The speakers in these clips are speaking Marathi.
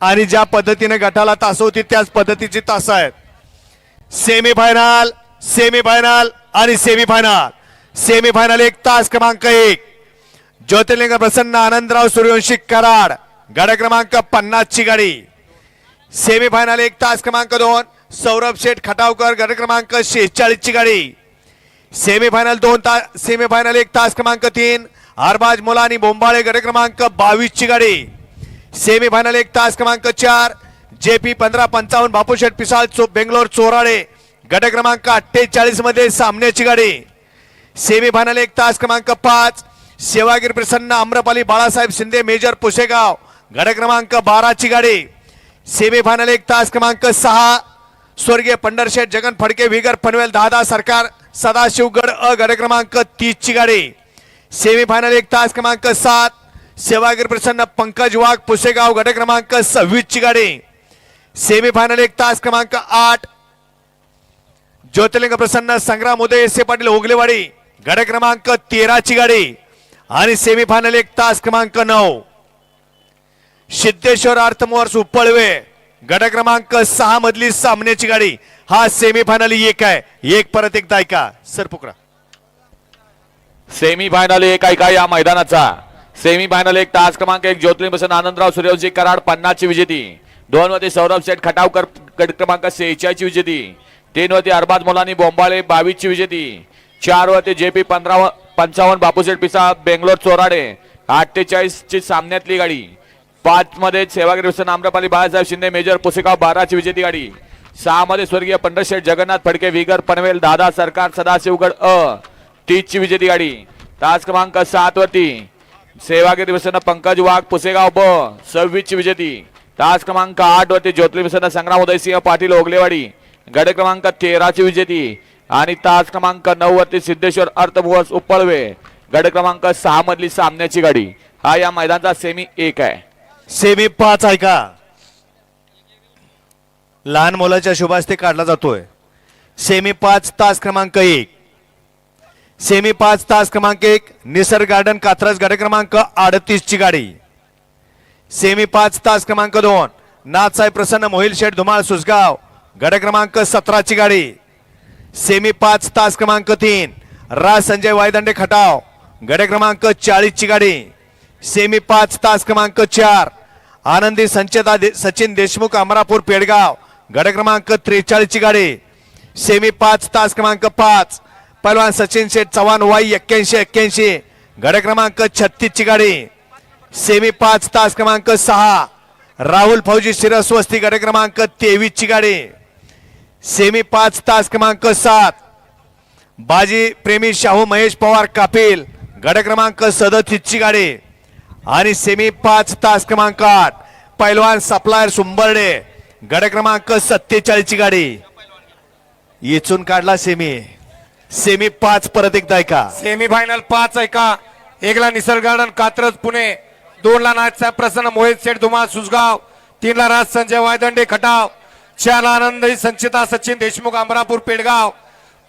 आणि ज्या पद्धतीने गटाला तास होती त्याच पद्धतीची तास आहेत. सेमीफायनल सेमीफायनल आणि सेमीफायनल सेमीफायनल एक तास क्रमांक एक. ज्योतिर्लिंग प्रसन्न आनंदराव सूर्यवंशी कराड गाड्या क्रमांक पन्नास ची गाडी. सेमीफायनल एक तास क्रमांक दोन सौरभ शेठ खटावकर गट क्रमांक शेहेचाळीस ची गाडी. सेमीफायनल दोन तास सेमीफायनल एक तास क्रमांक तीन अरबाज मुलानी बोंबाळे गट क्रमांक बावीस ची गाडी. सेमीफायनल एक तास क्रमांक चार. जे पी पंधरा पंचावन्न बापूशेठ पिसाळ चो बेंगलोर चोराडे गट क्रमांक अठ्ठेचाळीसमध्ये सामन्याची गाडी. सेमीफायनल एक तास क्रमांक पाच. सेवागिरी प्रसन्न आम्रपाली बाळासाहेब शिंदे मेजर पुसेगाव. गट क्रमांक बाराची गाडी. सेमीफायनल एक तास क्रमांक सहा. स्वर्गीय पंढरशेठ जगन फडके विगर पनवेल दादा सरकार सदाशिवगड अ गट क्रमांक तीसची गाडी. सेमीफायनल एक तास क्रमांक सात. सेवागिरी प्रसन्न पंकज वाघ पुसेगाव गट क्रमांक सव्वीस ची गाडी. सेमीफायनल एक तास क्रमांक आठ. ज्योतिर्लिंग प्रसन्न संग्राम उदय एस पाटील ओगलेवाडी गड क्रमांक तेराची गाडी. आणि सेमीफायनल एक तास क्रमांक नऊ. सिद्धेश्वर अर्थमोर्स उपळवे गट क्रमांक सहा मधली सामन्याची गाडी. हा सेमीफायनल एक आहे. एक परत एक ऐका. सरपुकरा. सेमीफायनल एक ऐका या मैदानाचा. सेमी फायनल एक तास क्रमांक एक ज्योतिर्लिंग आनंदराव सूर्यवंशी कराड पन्नासची विजेती. दोन मध्ये सौरभ शेठ खटावकर गट क्रमांक सेहेचाळीसची विजेती. तीन वरती अरबाज मोलानी बोंबाळे बावीसची विजेती. चार वरती जे पी पंधरा पंचावन्न बापूसेठ पिसा बेंगलोर चोराडे. अठ्ठेचाळीसची सामन्यातली गाडी. पाच मध्ये सेवागिरी आम्रपाली बाळासाहेब शिंदे मेजर पुसेगाव बाराची विजेती गाडी. सहा मध्ये स्वर्गीय पंढरशेठ जगन्नाथ फडके विगर पनवेल दादा सरकार सदाशिवगड अ तीसची विजेती गाडी. तास क्रमांक सात वरती सेवागिरी प्रसन्न पंकज वाघ पुसेगाव ब. सव्वीसची विजेती. तास क्रमांक आठ वरती ज्योतिर्लिंग संग्राम उदयसिंह पाटील ओगलेवाडी. गड क्रमांक तेराची विजेती. आणि तास क्रमांक नऊ वरती सिद्धेश्वर अर्थभुवस उपळवे. गड क्रमांक सहा मधली सामन्याची गाडी. हा या मैदानाचा सेमी एक आहे. सेमी पाच आहे का? लहान मुलाच्या शुभास्ते काढला जातोय. सेमी पाच तास क्रमांक एक. सेमी पाच तास क्रमांक एक निसर्ग गार्डन कात्रज गाडी क्रमांक अडतीस ची गाडी. सेमी पाच तास क्रमांक दोन नाथसाहेब प्रसन्न मोहिल शेठ धुमाळ सुसगाव गड क्रमांक सतराची गाडी. सेमी पाच तास क्रमांक तीन राज संजय वायदंडे खटाव गड क्रमांक चाळीस ची गाडी. सेमी पाच तास क्रमांक चार आनंदी संचेता दे- सचिन देशमुख अमरापूर पेडगाव गड क्रमांक त्रेचाळीस ची गाडी. सेमी पाच तास क्रमांक पाच पैलवान सचिन शेठ चव्हाण वाई एक्क्याऐंशी एक्क्याऐंशी गड क्रमांक छत्तीसची गाडी. सेमी पाच तास क्रमांक सहा. राहुल फौजी शिरस्वस्ती गड क्रमांक तेवीसची गाडी. सेमी पाच तास क्रमांक सात. बाजी प्रेमी शाहू महेश पवार कापिल गड क्रमांक सदतीसची गाडी. आणि सेमी पाच तास क्रमांक आठ. पैलवान सप्लायर सुंबर्डे गड क्रमांक सत्तेचाळीसची गाडी. येचून काढला सेमी. सेमी पाच परत एकदा ऐका सेमीफायनल पाच आहे का? एकला निसर्ग गार्डन कात्रज पुणे. दोनला नाथसाहेब प्रसन्न मोहित शेठ धुमाळ सुसगाव तीनला राज संजय वायदंडे खटाव. चारला आनंद संचिता सचिन देशमुख अमरापूर पेडगाव.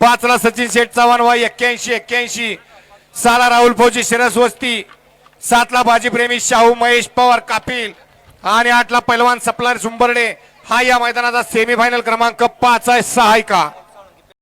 पाचला सचिन शेठ चव्हाण वाई एक्क्याऐंशी एक्क्याऐंशी. सहाला राहुल फौजी शिरस्वस्ती सातला भाजीप्रेमी शाहू महेश पवार कापिल. आणि आठला पैलवान सप्लार सुंबर्डे. हा या मैदानाचा सेमीफायनल क्रमांक पाच आहे. सहा ऐका का?